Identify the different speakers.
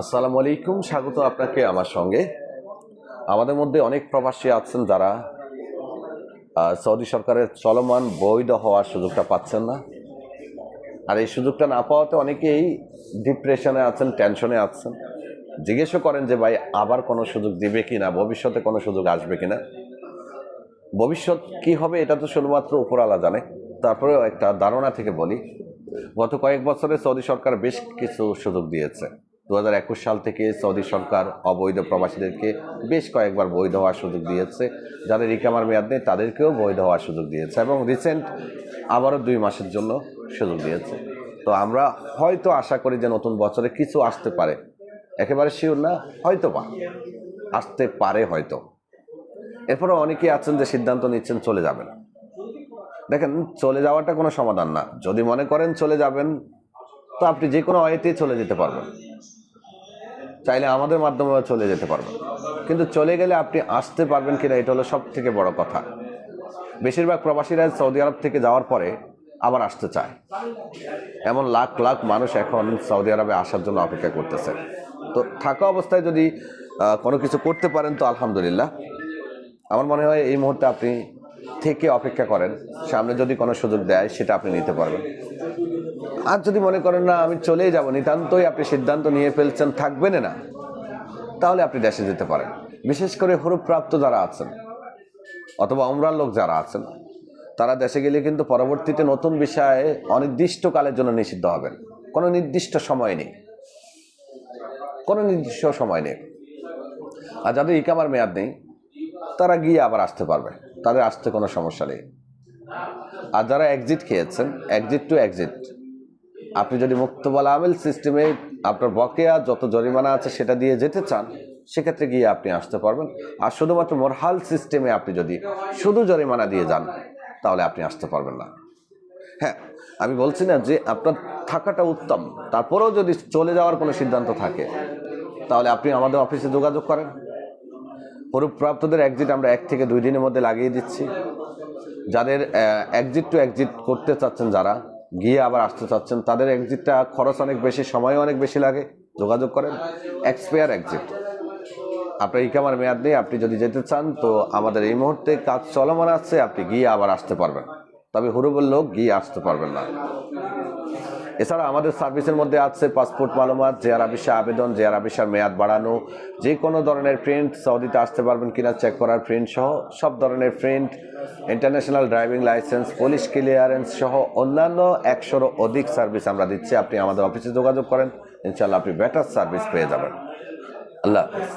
Speaker 1: আসসালামু আলাইকুম, স্বাগত আপনাকে আমার সঙ্গে। আমাদের মধ্যে অনেক প্রবাসী আছেন যারা সৌদি সরকারের চলমান বৈধ হওয়ার সুযোগটা পাচ্ছেন না। আর এই সুযোগটা না পাওয়াতে অনেকেই ডিপ্রেশনে আছেন, টেনশনে আছেন। জিজ্ঞেসও করেন যে, ভাই, আবার কোনো সুযোগ দিবে কি না ভবিষ্যতে কোনো সুযোগ আসবে কি না ভবিষ্যৎ কি হবে এটা তো শুধুমাত্র উপরালা জানে। তারপরেও একটা ধারণা থেকে বলি, গত কয়েক বছরে সৌদি সরকার বেশ কিছু সুযোগ দিয়েছে। দু হাজার একুশ সাল থেকে সৌদি সরকার অবৈধ প্রবাসীদেরকে বেশ কয়েকবার বৈধ হওয়ার সুযোগ দিয়েছে। যাদের রিকামার মেয়াদ নেই, তাদেরকেও বৈধ হওয়ার সুযোগ দিয়েছে এবং রিসেন্ট আবারও দুই মাসের জন্য সুযোগ দিয়েছে। তো আমরা হয়তো আশা করি যে নতুন বছরে কিছু আসতে পারে। একেবারে শিওর না হয়তো বা আসতে পারে হয়তো। এরপরে অনেকেই আছেন যে সিদ্ধান্ত নিচ্ছেন চলে যাবেন। দেখেন, চলে যাওয়াটা কোনো সমাধান না। যদি মনে করেন চলে যাবেন, তো আপনি যে কোনো ওয়েতেই চলে যেতে পারবেন। চাইলে আমাদের মাধ্যমেও চলে যেতে পারবেন। কিন্তু চলে গেলে আপনি আসতে পারবেন কিনা এটা হলো সব থেকে বড় কথা। বেশিরভাগ প্রবাসীরা সৌদি আরব থেকে যাওয়ার পরে আবার আসতে চায়। এমন লাখ লাখ মানুষ এখন সৌদি আরবে আসার জন্য অপেক্ষা করতেছে। তো থাকা অবস্থায় যদি কোনো কিছু করতে পারেন তো আলহামদুলিল্লাহ। আমার মনে হয় এই মুহূর্তে আপনি থেকে অপেক্ষা করেন। সামনে যদি কোনো সুযোগ দেয় সেটা আপনি নিতে পারবেন। আর যদি মনে করেন না, আমি চলেই যাব, নিতান্তই আপনি সিদ্ধান্ত নিয়ে ফেলছেন থাকবেন না, তাহলে আপনি দেশে যেতে পারেন। বিশেষ করে হরুপ্রাপ্ত যারা আছেন, অথবা অমরার লোক যারা আছেন, তারা দেশে গেলে কিন্তু পরবর্তীতে নতুন বিষয়ে অনির্দিষ্টকালের জন্য নিষিদ্ধ হবেন। কোনো নির্দিষ্ট সময় নেই। কোনো নির্দিষ্ট সময় নেই। আর যাদের ইকামার মেয়াদ নেই, তারা গিয়ে আবার আসতে পারবে। তাদের আসতে কোনো সমস্যা নেই। আর যারা এক্সিট খেয়েছেন এক্সিট টু এক্সিট আপনি যদি মুক্তবালা আমেল সিস্টেমে আপনার বকেয়া যত জরিমানা আছে সেটা দিয়ে যেতে চান, সেক্ষেত্রে গিয়ে আপনি আসতে পারবেন। আর শুধুমাত্র মোরহাল সিস্টেমে আপনি যদি শুধু জরিমানা দিয়ে যান, তাহলে আপনি আসতে পারবেন না। হ্যাঁ আমি বলছি না যে আপনার থাকাটা উত্তম, তারপরেও যদি চলে যাওয়ার কোনো সিদ্ধান্ত থাকে, তাহলে আপনি আমাদের অফিসে যোগাযোগ করেন। পরিপ্রাপ্তদের এক্সিট আমরা এক থেকে দুই দিনের মধ্যে লাগিয়ে দিচ্ছি। যাদের একজিট টু একজিট করতে চাচ্ছেন যারা, গিয়ে আবার আসতে চাচ্ছেন, তাদের একজিটটা খরচ অনেক বেশি সময় অনেক বেশি লাগে। যোগাযোগ করেন এক্সপায়ার একজিট আপনার ইকামার মেয়াদ নেই, আপনি যদি যেতে চান, তো আমাদের এই মুহূর্তে কাজ চলমান আছে, আপনি গিয়ে আবার আসতে পারবেন। তবে হুরুবল লোক গিয়ে আসতে পারবেন না। এছাড়া আমাদের সার্ভিসের মধ্যে আছে পাসপোর্ট মালুমাত জেআর আবিসা আবেদন জেআর আবিসার মেয়াদ বাড়ানো। যে কোনো ধরনের প্রিন্ট সৌদিতে আসতে পারবেন কিনা চেক করার প্রিন্ট সহ সব ধরনের print international driving licence police clearance সহ অন্যান্য একশোরও অধিক সার্ভিস আমরা দিচ্ছি। আপনি আমাদের অফিসে যোগাযোগ করেন ইনশাল্লাহ আপনি বেটার সার্ভিস পেয়ে যাবেন। আল্লাহ হাফেজ।